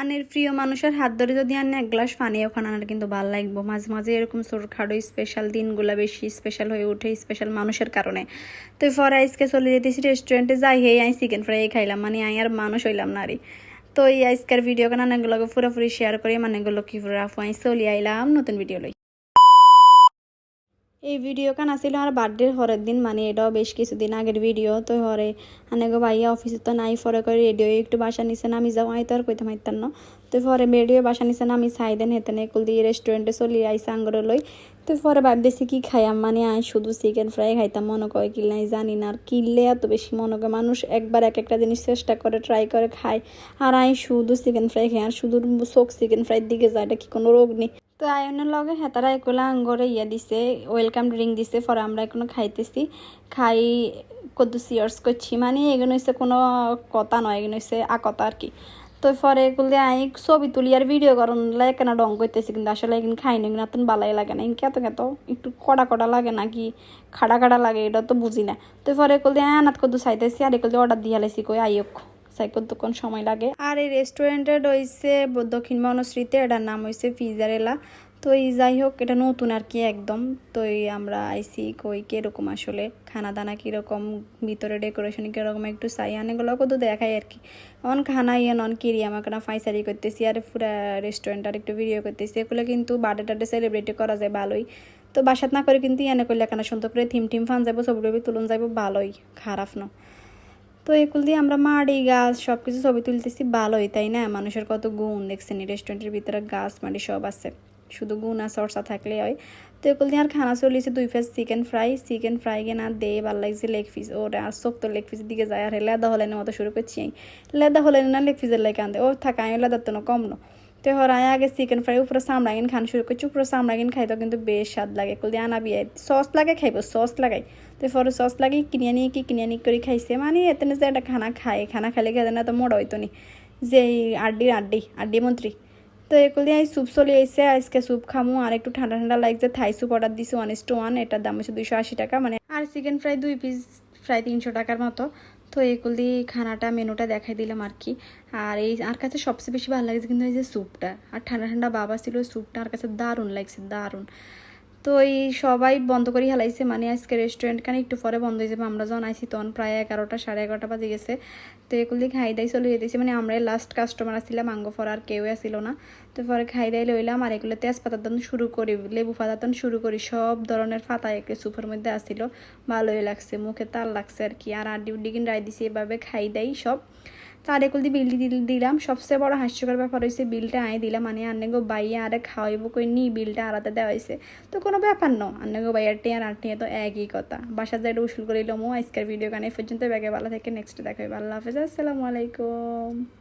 আনের প্রিয় মানুষের হাত ধরে যদি আনে এক গ্লাস পানি ওখানে আনার কিন্তু ভালো লাগবো। মাঝে মাঝে এরকম ছোটখাটো স্পেশাল দিনগুলো বেশি স্পেশাল হয়ে ওঠে স্পেশাল মানুষের কারণে। তো ফর আইসকে চলে যেতেছি রেস্টুরেন্টে যাই হে আই চিকেন ফ্রাই খাইলাম। মানে আই আর মানুষ হইলাম না রে। তো এই আজকের ভিডিও অনেকগুলোকে পুরোপুরি শেয়ার করে মানেগুলো কি রাফু আই চলে আইলাম নতুন ভিডিও লই। এই ভিডিও কান আসিল আমার বার্থডের হরের দিন মানে এটাও বেশ কিছুদিন আগের ভিডিও তো হরে আনেগো ভাইয়া অফিসে তো নাই ফরে করে রেডিও একটু বাসা নিছে না আমি যাও। আই তো আর কইতে মাইতাম না তো পরে রেডিও বাসা নিছে না আমি চাই দেন হেতেন, একুল দিয়ে রেস্টুরেন্টে চলি আইসা আঙ্গরে লই তো পরে ভাবতেছি, কি খাইয়াম মানে আই, শুধু চিকেন ফ্রাই খাইতাম, মনে করে কিল নাই জানি না, আর কিনলে এত বেশি? মনে করে মানুষ একবার এক একটা জিনিস চেষ্টা করে ট্রাই করে খায়। আর আই, শুধু চিকেন ফ্রাই খাই, আর শুধু চোখ চিকেন ফ্রাইয়ের দিকে যায়, এটা কি কোনো রোগ নেই তো আয়নের লগে হেতারা একলা আঙ্গরে ইয়া দিছে ওয়েলকাম ড্রিঙ্ক দিছে পরে আমরা এখনও খাইতেছি। খাই কত সিয়ার্স করছি। মানে এগুলো হচ্ছে কোনো কথা নয়, এগুলো হচ্ছে আকতা আর কি। তো পরে এগুলো আই ছবি তুলি আর ভিডিও করন কেন ডং করতেছি, কিন্তু আসলে এগুলো খাইনি কিন্তু এত বালাই লাগে না। এত এত একটু কড়া কড়া লাগে না কি, খাড়া খাড়া লাগে, এটা তো বুঝি না। তো পরে এগুলো আনাত কত চাইতেছি আর এগুলো অর্ডার দিয়ে হালাইছি কই আইক তখন সময় লাগে। আর এই রেস্টুরেন্টের রয়েছে দক্ষিণ বনশ্রীতে, এটার নাম হয়েছে পিজারেলা তো এই যাই হোক, এটা নতুন আর কি একদম। তো এই আমরা আইসি কই কীরকম আসলে খানা দানা কীরকম, ভিতরে ডেকোরেশন কীরকম একটু চাই অনেকগুলো কত দেখাই আর কি। অন খানা ইয়ে নন কিরি আমাকে না ফাইসারি করতেছি, আর পুরা রেস্টুরেন্ট আর একটু ভিডিও করতেছি। এগুলো কিন্তু বার্থডে টার্ডে সেলিব্রেট করা যায় ভালোই। তো বাসাত না করে কিন্তু এনে করলে কেন সুন্দর করে থিম টিম ফান যাব ছবি তুলন যাব ভালোই, খারাপ না। তো এগুলো দিয়ে আমরা মাড়ি, গাছ সব কিছু ছবি তুলতেছি। ভালোই, তাই না? মানুষের কত গুণ। দেখছেন রেস্টুরেন্টের ভিতরে গাছ, মাড়ি সব আছে। শুধু গুণ আর চর্চা থাকলে হয়। তো এগুলো দিয়ে আর খানা চলিয়েছে দুই ফেস চিকেন ফ্রাই চিকেন ফ্রাই কেনা দে, ভালো লাগছে লেগ পিস ওর আর শক্ত লেগ পিসের দিকে যায়। আর লেদা হলেন মতো শুরু করছি লেদা হলেন না লেগ পিসের লাগে আনতে। ও থাকা আমি লেদার তো কম না। তো হরাই আগে চিকেন ফ্রাই উপরে সামলা চামড়াগিন খান শুরু করছি, উপরে সামলা চামড়াগিন খাইতো কিন্তু বেশ স্বাদ লাগে। এগুলো দিয়ে আনাবি সস লাগে খাইব সস লাগাই। তো পরে সস লাগি কিনে আনি কি কিনে আনি করে খাইছে মানে এতে যে একটা খানা খায়, খানা খাইলে খেতে না তো মোড়া হইতো নি? যে এই আড্ডি আড্ডি আড্ডি মন্ত্রী। তো এগুলো দিয়ে স্যুপ চলে এসে আজকে স্যুপ খামু, আর একটু ঠান্ডা ঠান্ডা লাগছে, থাই স্যুপ অর্ডার দিছি ওয়ান ইস টু ওয়ান এটার দাম হচ্ছে দুইশো আশি টাকা মানে আর চিকেন ফ্রাই দুই পিস ফ্রাই তিনশো টাকার মতো। তো দিয়ে খানাটা মেনুটা দেখাই দিলাম আর কি। আর এই আর কাছে সবচেয়ে বেশি ভালো লাগছে কিন্তু এই যে স্যুপটা আর ঠান্ডা ঠান্ডা বাবা ছিল স্যুপটা আর কাছে দারুণ লাগছে, দারুণ। তো এই সবাই বন্ধ করে হেলাইছে। মানে আজকে রেস্টুরেন্ট খানে একটু পরে বন্ধ হয়ে যাবে। আমরা যখন আইসি তখন প্রায় এগারোটা, সাড়ে এগারোটা বাজে গেছে। তো এগুলি খাই দাই চলে যেতেছি। মানে আমরা লাস্ট কাস্টমার আসছিলাম, আঙ্গ ফর আর কেউ আসছিল না। তো পরে খাই দাই লইলাম আর এগুলো তেজপাতার দান শুরু করি লেবু পাতার দান শুরু করি। সব ধরনের পাতা একে সুপের মধ্যে আসছিল। ভালোই লাগছে, মুখে তাল লাগছে আর কি। আর আড্ডি উড্ডি কিন রাই দিছি, এভাবে খাই দেয় সব। তার একল দিয়ে বিলটি দিলাম। সবচেয়ে বড় হাস্যকর ব্যাপার হয়েছে বিলটা আয় দিলাম। মানে আন্নেগো বাইয়া আরে খাওয়াইব কই নি, বিলটা আলাদা দেওয়া হয়েছে তো কোনো ব্যাপার ন, আন্নেগো বাইয়ার টিয়া আর টিয়া তো একই কথা। বাসার যাই উসুল করে এলাম আজকের ভিডিও গানে পর্যন্ত ব্যাগে ভালো থেকে নেক্সট দেখা আল্লাহ হাফেজ। আসসালামু আলাইকুম।